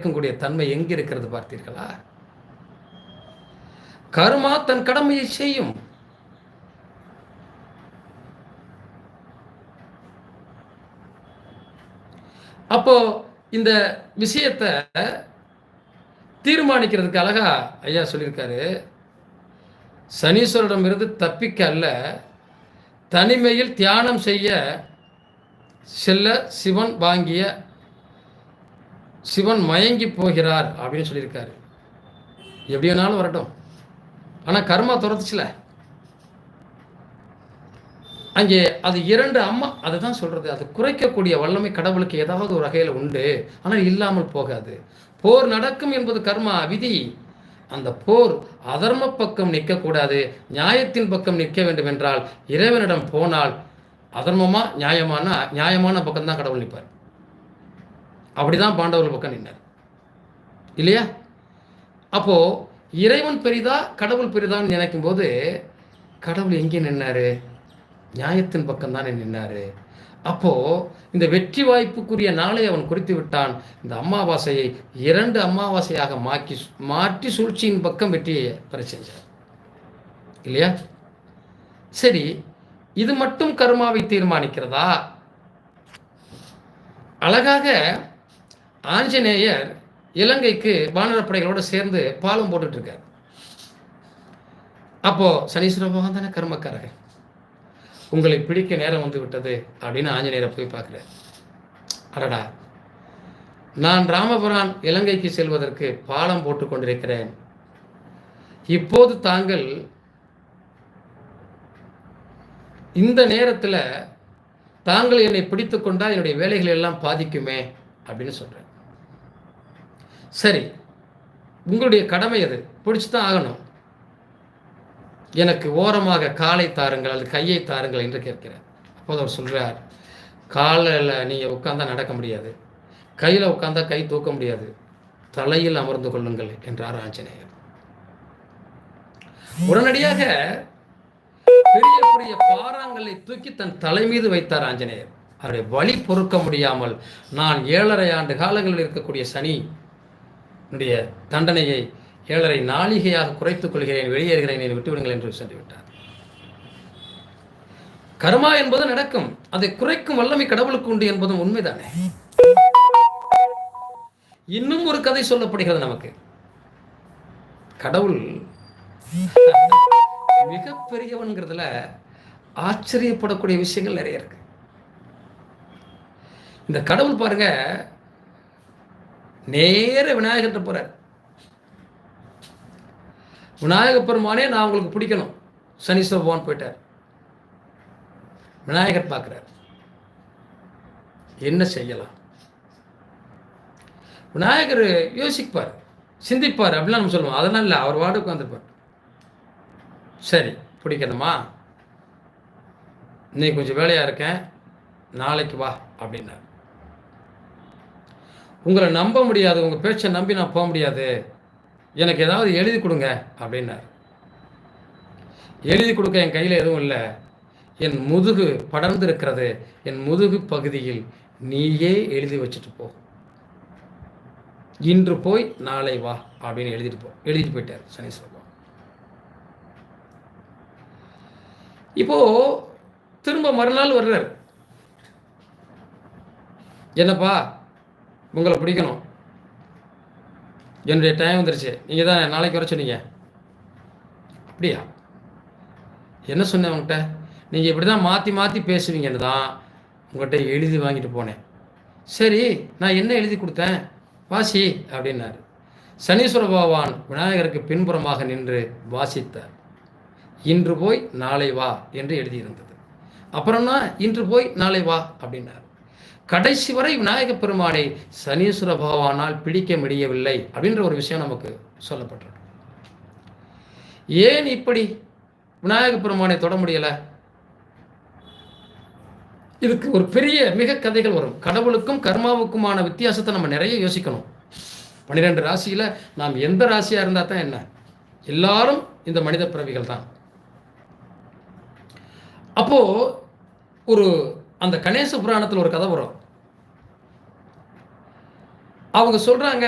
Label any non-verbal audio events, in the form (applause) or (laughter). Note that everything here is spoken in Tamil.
இருக்கக்கூடிய தன்மை எங்க இருக்கிறது பார்த்தீர்களா? கர்மா தன் கடமையை செய்யும். அப்போ இந்த விஷயத்தை தீர்மானிக்கிறதுக்கு அழகா ஐயா சொல்லியிருக்காரு. சனீஸ்வரிடமிருந்து தப்பிக்க அல்ல தனிமையில் தியானம் செய்ய செல்ல சிவன் வாங்கிய சிவன் மயங்கி போகிறார் அப்படின்னு சொல்லியிருக்காரு. எப்படி வேணாலும் வரட்டும். ஆனால் கர்மா துரத்துச்சுல. அங்கே அது இரண்டு அம்மா அதுதான் சொல்றது. அது குறைக்கக்கூடிய வல்லமை கடவுளுக்கு ஏதாவது ஒரு வகையில் உண்டு. ஆனால் இல்லாமல் போகாது. போர் நடக்கும் என்பது கர்மா விதி. அந்த போர் அதர்ம பக்கம் நிற்கக்கூடாது. நியாயத்தின் பக்கம் நிற்க வேண்டும் என்றால் இறைவனிடம் போனால் அதர்மமா நியாயமான நியாயமான பக்கம் தான் கடவுள் நிற்பார். அப்படிதான் பாண்டவர்கள் பக்கம் நின்னார். இல்லையா? அப்போ இறைவன் பெரிதா கடவுள் பெரிதான்னு நினைக்கும் போது கடவுள் எங்கே நின்னாரு? நியாயத்தின் பக்கம் தானே நின்னாரு. அப்போ இந்த வெற்றி வாய்ப்புக்குரிய நாளை அவன் குறித்து விட்டான். இந்த அமாவாசையை இரண்டு அமாவாசையாக மாக்கி மாற்றி சூழ்ச்சியின் பக்கம் வெற்றியை பெற செஞ்சார். இல்லையா? சரி இது மட்டும் கர்மாவை தீர்மானிக்கிறதா? அழகாக ஆஞ்சநேயர் இலங்கைக்கு வானரப்படைகளோடு சேர்ந்து பாலம் போட்டுட்டு இருக்கார் அப்போ சனீஸ்வர பகவான் தானே கர்மக்காரர் உங்களை பிடிக்க நேரம் வந்து விட்டது அப்படின்னு ஆஞ்சநேயரை போய் பார்க்குறார். அடடா. நான் ராமபுரான் இலங்கைக்கு செல்வதற்கு பாலம் போட்டு கொண்டிருக்கிறேன். இப்போது தாங்கள் இந்த நேரத்தில் தாங்கள் என்னை பிடித்து கொண்டால் என்னுடைய வேலைகள் எல்லாம் பாதிக்குமே அப்படின்னு சொல்கிறேன் சரி உங்களுடைய கடமை அது பிடிச்சி தான் ஆகணும். எனக்கு ஓரமாக காலை தாருங்கள் அல்லது கையை தாருங்கள் என்று கேட்கிறார். அப்போது அவர் சொல்கிறார் காலில் நீங்கள் உட்காந்தா நடக்க முடியாது. கையில் உட்காந்தா கை தூக்க முடியாது. தலையில் அமர்ந்து கொள்ளுங்கள் என்றார் ஆஞ்சநேயர். உடனடியாக பெரிய பெரிய பாறாங்களை தூக்கி தன் தலை மீது வைத்தார் ஆஞ்சநேயர். அவருடைய வழி பொறுக்க முடியாமல் நான் ஏழரை ஆண்டு காலங்களில் இருக்கக்கூடிய சனி என்னுடைய தண்டனையை ஏழரை நாளிகையாக குறைத்துக் கொள்கிறேன் வெளியேறுகிறேன் என்னை விட்டுவிடுங்கள் என்று சென்று விட்டார் கர்மா என்பது நடக்கும் அதை குறைக்கும் வல்லமை கடவுளுக்கு உண்டு என்பதும் உண்மைதானே? இன்னும் ஒரு கதை சொல்லப்படுகிறது நமக்கு. கடவுள் (laughs) மிகப்பெரியவன்கிறதுல ஆச்சரியப்படக்கூடிய விஷயங்கள் நிறைய இருக்கு. இந்த கடவுள் பாருங்க நேர விநாயகர்கிட்ட போகிறார் விநாயக பெருமானே நான் உங்களுக்கு பிடிக்கணும். சனீஸ்வர பகவான் போயிட்டார். விநாயகர் பார்க்குறார். என்ன செய்யலாம்? விநாயகர் யோசிப்பார். சிந்திப்பார். அப்படிலாம் நம்ம சொல்லுவோம். அதெல்லாம் இல்லை அவர் வார்டு உட்காந்துருப்பார் சரி பிடிக்கணுமா? இன்னைக்கு கொஞ்சம் வேலையாக இருக்கேன். நாளைக்கு வா அப்படின்னார். உங்களை நம்ப முடியாது உங்கள் பேச்சை நம்பி நான் போக முடியாது. எனக்கு ஏதாவது எழுதி கொடுங்க அப்படின்னார். எழுதி கொடுக்க என் கையில் எதுவும் இல்லை. என் முதுகு படர்ந்து இருக்கிறது என் முதுகு பகுதியில் நீயே எழுதி வச்சுட்டு போ. இன்று போய் நாளை வா அப்படின்னு எழுதிட்டு போ எழுதிட்டு போயிட்டார் சனீஸ்வரன் இப்போ திரும்ப மறுநாள் வர்றார். என்னப்பா? உங்களை பிடிக்கணும். என்னுடைய டைம் வந்துருச்சு. நீங்கள் தான் நாளைக்கு வர சொன்னீங்க. அப்படியா? என்ன சொன்னேன் உங்கள்கிட்ட நீங்கள் இப்படி தான் மாற்றி மாற்றி பேசுவீங்கன்னு தான் உங்கள்கிட்ட எழுதி வாங்கிட்டு போனேன். சரி நான் என்ன எழுதி கொடுத்தேன்? வாசி அப்படின்னாரு. சனீஸ்வர பகவான் விநாயகருக்கு பின்புறமாக நின்று வாசித்தார். இன்று போய் நாளை வா என்று எழுதியிருந்தது. அப்புறம்னா இன்று போய் நாளை வா அப்படின்னார். கடைசி வரை விநாயக பெருமானை சனீஸ்வர பகவானால் பிடிக்க முடியவில்லை அப்படின்ற ஒரு விஷயம் நமக்கு சொல்லப்பட்டிருக்கு. ஏன் இப்படி விநாயக பெருமானை தொட முடியலை? இதுக்கு ஒரு பெரிய மிக கதைகள் வரும். கடவுளுக்கும் கர்மாவுக்குமான வித்தியாசத்தை நம்ம நிறைய யோசிக்கணும். பன்னிரெண்டு ராசியில் நாம் எந்த ராசியாக இருந்தால் தான் என்ன? எல்லாரும் இந்த மனித பிறவிகள் தான். அப்போது ஒரு அந்த கணேச புராணத்தில் ஒரு கதை வரும். அவங்க சொல்றாங்க